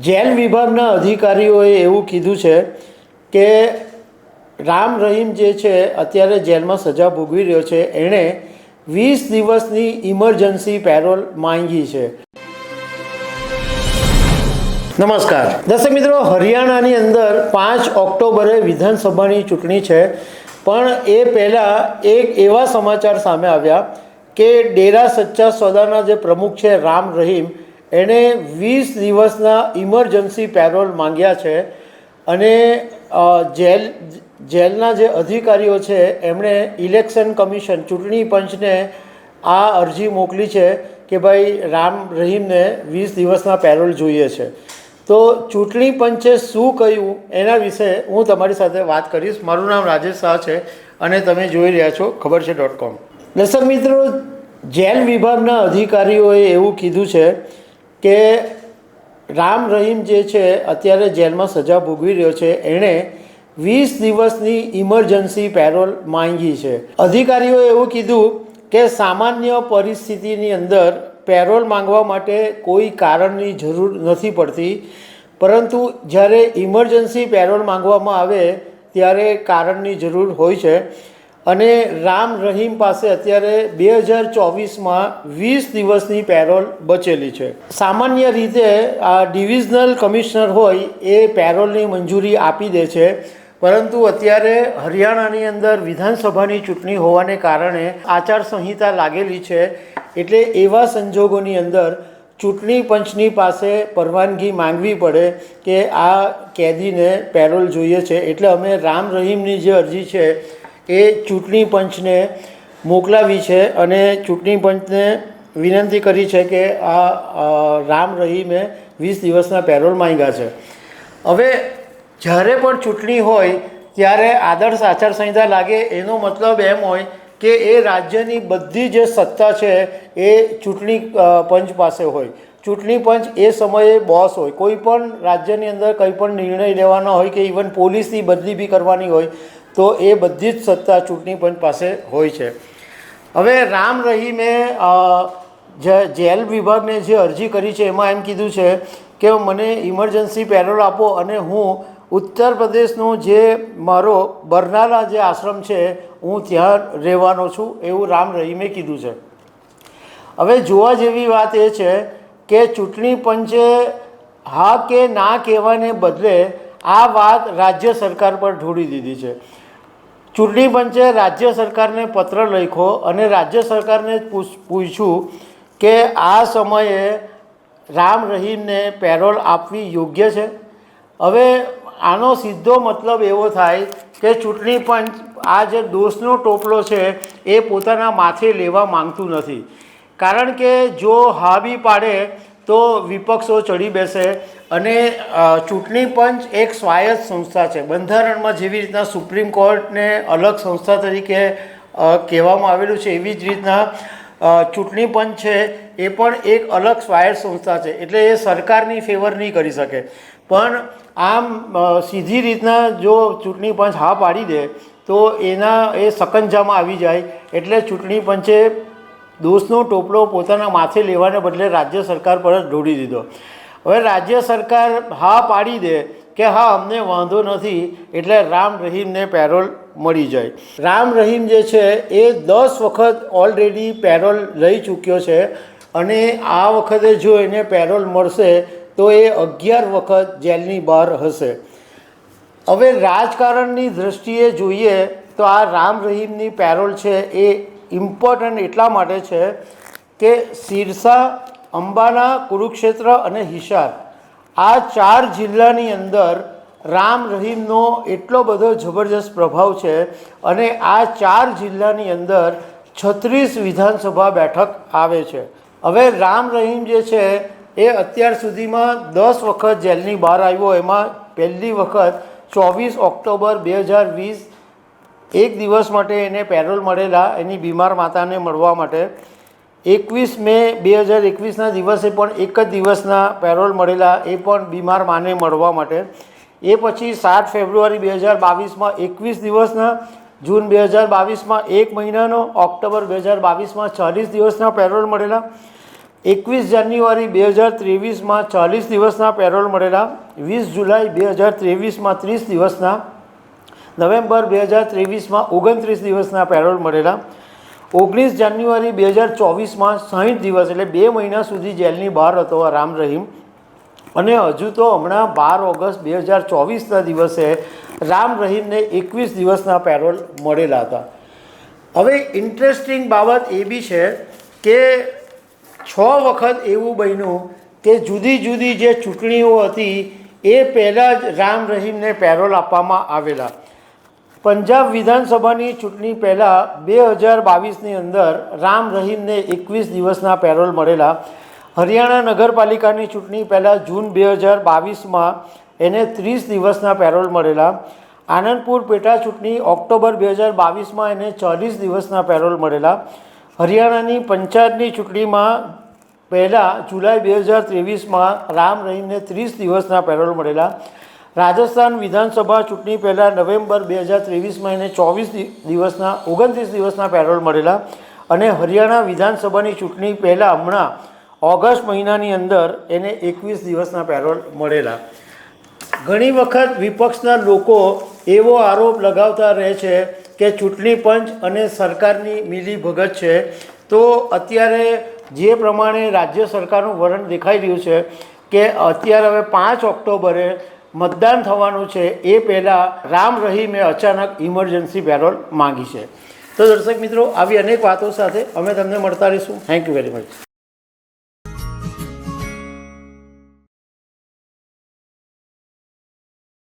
Jail વિભાગના અધિકારીઓએ એવું કીધું છે કે રામ રહીમ જે છે અત્યારે જેલમાં સજા ભોગવી રહ્યો છે. એણે વીસ દિવસની ઇમરજન્સી પેરોલ માંગી છે. નમસ્કાર. દર્શક મિત્રો હરિયાણાની અંદર પાંચ ઓક્ટોબરે વિધાનસભાની ચૂંટણી છે. પણ એ પહેલાં એક એવા સમાચાર સામે આવ્યા કે ડેરા સચ્ચા સોદાના જે પ્રમુખ છે રામ રહીમ એણે વીસ દિવસના ઇમરજન્સી પેરોલ માંગ્યા છે અને જેલ, જેલના જે અધિકારીઓ છે, એમણે ઇલેક્શન કમિશન, ચૂંટણી પંચને આ અરજી મોકલી છે કે ભાઈ રામ રહીમને વીસ દિવસના પેરોલ જોઈએ છે. તો ચૂંટણી પંચે શું કહ્યું એના વિશે હું તમારી સાથે વાત કરીશ. મારું નામ રાજેશ શાહ છે અને તમે જોઈ રહ્યા છો ખબર છે ડોટ કોમ. દર્શક મિત્રો, જેલ વિભાગના અધિકારીઓએ એવું કીધું છે કે રામ રહીમ જે છે, અત્યારે જેલમાં સજા ભોગવી રહ્યો છે. એણે વીસ દિવસની ઇમરજન્સી પેરોલ માંગી છે. અધિકારીઓએ એવું કીધું કે સામાન્ય પરિસ્થિતિની અંદર પેરોલ માંગવા માટે કોઈ કારણની જરૂર નથી પડતી. પરંતુ જ્યારે ઇમરજન્સી પેરોલ માંગવામાં આવે, ત્યારે કારણની જરૂર હોય છે. અને રામ રહીમ પાસે અત્યારે બે હજાર ચોવીસમાં વીસ દિવસની પેરોલ બચેલી છે. સામાન્ય રીતે આ ડિવિઝનલ કમિશનર હોય એ પેરોલની મંજૂરી આપી દે છે, પરંતુ અત્યારે હરિયાણાની અંદર વિધાનસભાની ચૂંટણી હોવાને કારણે આચારસંહિતા લાગેલી છે, એટલે એવા સંજોગોની અંદર ચૂંટણી પંચની પાસે પરવાનગી માંગવી પડે કે આ કેદીને પેરોલ જોઈએ છે. એટલે અમે રામ રહીમની જે અરજી છે એ ચૂંટણી પંચને મોકલાવી છે અને ચૂંટણી પંચને વિનંતી કરી છે કે આ રામ રહીમે વીસ દિવસના પેરોલ માંગ્યા છે. હવે જ્યારે પણ ચૂંટણી હોય ત્યારે આદર્શ આચારસંહિતા લાગે એનો મતલબ એમ હોય કે એ રાજ્યની બધી જે સત્તા છે એ ચૂંટણી પંચ પાસે હોય. ચૂંટણી પંચ એ સમયે બોસ હોય. કોઈ પણ રાજ્યની અંદર કંઈ પણ નિર્ણય લેવાનો હોય કે ઇવન પોલિસી બદલી બી કરવાની હોય તો એ બધી જ સત્તા ચૂંટણી પંચ પાસે હોય છે. હવે રામ રહીમે જે- જેલ વિભાગને જે અરજી કરી છે, એમાં એમ કીધું છે કે મને ઇમરજન્સી પેરોલ આપો અને હું ઉત્તર પ્રદેશનો જે મારો બરનાલા જે આશ્રમ છે, હું ત્યાં રહેવાનો છું એવું રામ રહીમે કીધું છે. હવે જોવા જેવી વાત એ છે કે ચૂંટણી પંચે હા કે ના કહેવાને બદલે આ વાત રાજ્ય સરકાર પર ઢોળી દીધી છે. ચૂંટણી પંચે રાજ્ય સરકારને પત્ર લખ્યો અને રાજ્ય સરકારને પૂછ- પૂછ્યું કે આ સમયે રામ રહીમને પેરોલ આપવી યોગ્ય છે? હવે આનો સીધો મતલબ એવો થાય કે ચૂંટણી પંચ આ જે દોષનો ટોપલો છે એ પોતાના માથે લેવા માંગતું નથી. કારણ કે જો હા બી પાડે તો વિપક્ષો ચડી બેસે અને ચૂંટણી પંચ એક સ્વાયત્ત સંસ્થા છે. બંધારણમાં જેવી રીતના સુપ્રીમ કોર્ટને અલગ સંસ્થા તરીકે કહેવામાં આવેલું છે, એવી જ રીતના ચૂંટણી પંચ છે એ પણ એક અલગ સ્વાયત્ત સંસ્થા છે. એટલે એ સરકારની ફેવર નહીં કરી શકે. પણ આમ સીધી રીતના જો ચૂંટણી પંચ હા પાડી દે, તો એના, એ સકંજામાં આવી જાય. એટલે ચૂંટણી પંચે દોષનો ટોપલો પોતાના માથે લેવાને બદલે રાજ્ય સરકાર પર જ ઢોળી દીધો. હવે રાજ્ય સરકાર હા પાડી દે કે હા, અમને વાંધો નથી, એટલે રામ રહીમને પેરોલ મળી જાય. રામ રહીમ જે છે, એ દસ વખત ઓલરેડી પેરોલ લઈ ચૂક્યો છે અને આ વખતે જો એને પેરોલ મળશે, તો એ અગિયાર વખત જેલની બહાર હશે. હવે રાજકારણની દૃષ્ટિએ જોઈએ, તો આ રામ રહીમની પેરોલ છે, એ ઇમ્પોર્ટન્ટ એટલા માટે છે કે સિરસા અંબાના કુરુક્ષેત્ર અને હિસાર. આ ચાર જિલ્લાની અંદર રામ રહીમનો એટલો બધો જબરજસ્ત પ્રભાવ છે અને આ ચાર જિલ્લાની અંદર છત્રીસ વિધાનસભા બેઠક આવે છે. હવે રામ રહીમ જે છે એ અત્યાર સુધીમાં દસ વખત જેલની બહાર આવ્યો. એમાં પહેલી વખત ચોવીસ ઓક્ટોબર બે હજાર વીસ, એક દિવસ માટે એને પેરોલ મળેલા એની બીમાર માતાને મળવા માટે એકવીસ મે બે હજાર એકવીસના દિવસે પણ એક જ દિવસના પેરોલ મળેલા એ પણ બીમાર માને મળવા માટે. એ પછી સાત ફેબ્રુઆરી બે હજાર બાવીસમાં એકવીસ દિવસના, જૂન બે હજાર બાવીસમાં એક મહિનાનો, ઓક્ટોબર બે હજાર બાવીસમાં ચાલીસ દિવસના પેરોલ મળેલા. એકવીસ જાન્યુઆરી બે હજાર ત્રેવીસમાં ચાલીસ દિવસના પેરોલ મળેલા. વીસ જુલાઈ બે હજાર ત્રેવીસમાં ત્રીસ દિવસના. નવેમ્બર બે હજાર ત્રેવીસમાં ઓગણત્રીસ દિવસના પેરોલ મળેલા. ઓગણીસ જાન્યુઆરી બે હજાર ચોવીસમાં સાહીઠ દિવસ એટલે બે મહિના સુધી જેલની બહાર હતો રામ રહીમ. અને હજુ તો હમણાં બાર ઓગસ્ટ બે હજાર ચોવીસના દિવસે રામ રહીમને એકવીસ દિવસના પેરોલ મળેલા હતા. હવે ઇન્ટરેસ્ટિંગ બાબત એ બી છે કે છ વખત એવું બન્યું કે જુદી જુદી જે ચૂંટણીઓ હતી એ પહેલાં જ રામ રહીમને પેરોલ આપવામાં આવેલા. પંજાબ વિધાનસભાની ચૂંટણી પહેલાં બે હજાર બાવીસની અંદર રામ રહીમને એકવીસ દિવસના પેરોલ મળેલા. હરિયાણા નગરપાલિકાની ચૂંટણી પહેલાં જૂન બે હજાર બાવીસમાં એને ત્રીસ દિવસના પેરોલ મળેલા. આનંદપુર પેટા ચૂંટણી ઓક્ટોબર બે હજાર બાવીસમાં એને ચાલીસ દિવસના પેરોલ મળેલા. હરિયાણાની પંચાયતની ચૂંટણીમાં પહેલાં જુલાઈ બે હજાર ત્રેવીસમાં રામ રહીમને ત્રીસ દિવસના પેરોલ મળેલા. રાજસ્થાન વિધાનસભા ચૂંટણી પહેલાં નવેમ્બર બે હજાર ત્રેવીસમાં એને ચોવીસ દિવસના, ઓગણત્રીસ દિવસના પેરોલ મળેલા અને હરિયાણા વિધાનસભાની ચૂંટણી પહેલાં હમણાં ઓગસ્ટ મહિનાની અંદર એને એકવીસ દિવસના પેરોલ મળેલા. ઘણી વખત વિપક્ષના લોકો એવો આરોપ લગાવતા રહે છે કે ચૂંટણી પંચ અને સરકારની મિલી ભગત છે. તો અત્યારે જે પ્રમાણે રાજ્ય સરકારનું વલણ દેખાઈ રહ્યું છે કે અત્યારે હવે પાંચ ઓક્ટોબરે મતદાન થવાનું છે એ પહેલાં રામ રહીમે અચાનક ઇમરજન્સી પેરોલ માંગી છે. તો દર્શક મિત્રો, આવી અનેક વાતો સાથે અમે તમને મળતા રહીશું. Thank you very much